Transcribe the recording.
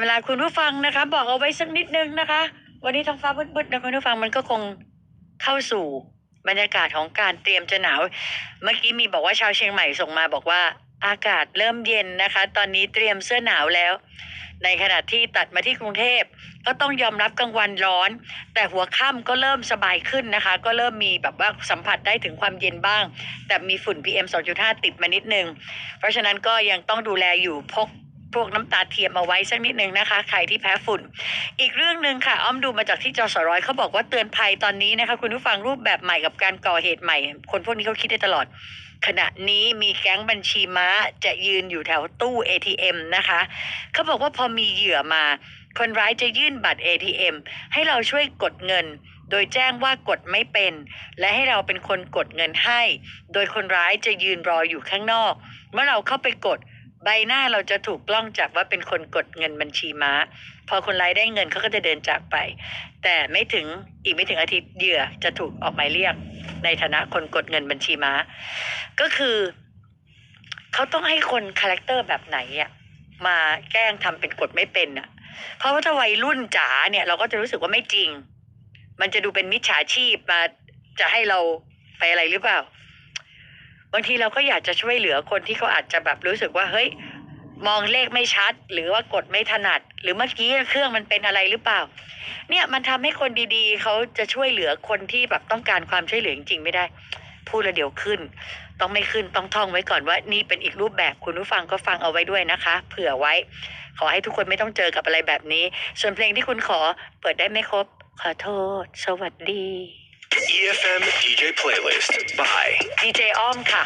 เวลาคุณผู้ฟังนะคะ บอกเอาไว้สักนิดนึงนะคะ วันนี้ท้องฟ้ามืดๆนะคุณผู้ฟังมันก็คงเข้าสู่บรรยากาศของการเตรียมจะหนาว เมื่อกี้มีบอกว่าชาวเชียงใหม่ส่งมาบอกว่าอากาศเริ่มเย็นนะคะ ตอนนี้เตรียมเสื้อหนาวแล้ว ในขณะที่ตัดมาที่กรุงเทพ ก็ต้องยอมรับกลางวันร้อน แต่หัวค่ำก็เริ่มสบายขึ้นนะคะ ก็เริ่มมีแบบว่าสัมผัสได้ถึงความเย็นบ้าง แต่มีฝุ่น PM 2.5 ติดมานิดนึง เพราะฉะนั้นก็ยังต้องดูแลอยู่พก วกน้ำตาเทียมเอาไว้สักนิดนึงนะคะ ใครที่แพ้ฝุ่น อีกเรื่องหนึ่งค่ะ อ้อมดูมาจากที่จสร้อยเขาบอกว่าเตือนภัยตอนนี้นะคะ คุณผู้ฟังรูปแบบใหม่กับการก่อเหตุใหม่ คนพวกนี้เขาคิดได้ตลอดขณะนี้มีแก๊งบัญชีม้าจะยืนอยู่แถวตู้ ATM นะคะ เขาบอกว่าพอมีเหยื่อมา คนร้ายจะยื่นบัตร ATM ให้เราช่วยกดเงิน โดยแจ้งว่ากดไม่เป็น และให้เราเป็นคนกดเงินให้ โดยคนร้ายจะยืนรออยู่ข้างนอก เมื่อเราเข้าไปกด ใบหน้าเราจะถูกกล้องจับว่าเป็นคนกดเงินบัญชีม้า พอคนร้ายได้เงินเขาก็จะเดินจากไป แต่ไม่ถึงอีกไม่ถึงอาทิตย์เหยื่อจะถูกออกหมายเรียก ในฐานะคนกดเงินบัญชีม้า ก็คือเขาต้องให้คนคาแรคเตอร์แบบไหนอะมาแกล้งทำเป็นกดไม่เป็นอะเพราะว่าถ้าวัยรุ่นจ๋าเนี่ย เราก็จะรู้สึกว่าไม่จริง มันจะดูเป็นมิจฉาชีพมาจะให้เราไปอะไรหรือเปล่าบางทีเราก็อยากจะช่วยเหลือคนที่เขาอาจจะแบบรู้สึกว่าเฮ้ย มองเลขไม่ชัด หรือว่ากดไม่ถนัด หรือเมื่อกี้เครื่องมันเป็นอะไรหรือเปล่า เนี่ยมันทำให้คนดีๆ เขาจะช่วยเหลือคนที่แบบต้องการความช่วยเหลือจริงๆไม่ได้ พูดแล้วเดี๋ยวขึ้น ต้องไม่ขึ้นต้องท่องไว้ก่อนว่า นี่เป็นอีกรูปแบบคุณผู้ฟังก็ฟังเอาไว้ด้วยนะคะ เผื่อไว้ ขอให้ทุกคนไม่ต้องเจอกับอะไรแบบนี้ ส่วนเพลงที่คุณขอเปิดได้ไม่ครบ ขอโทษ สวัสดี EFM DJ playlist by ดีเจอ้อมค่ะ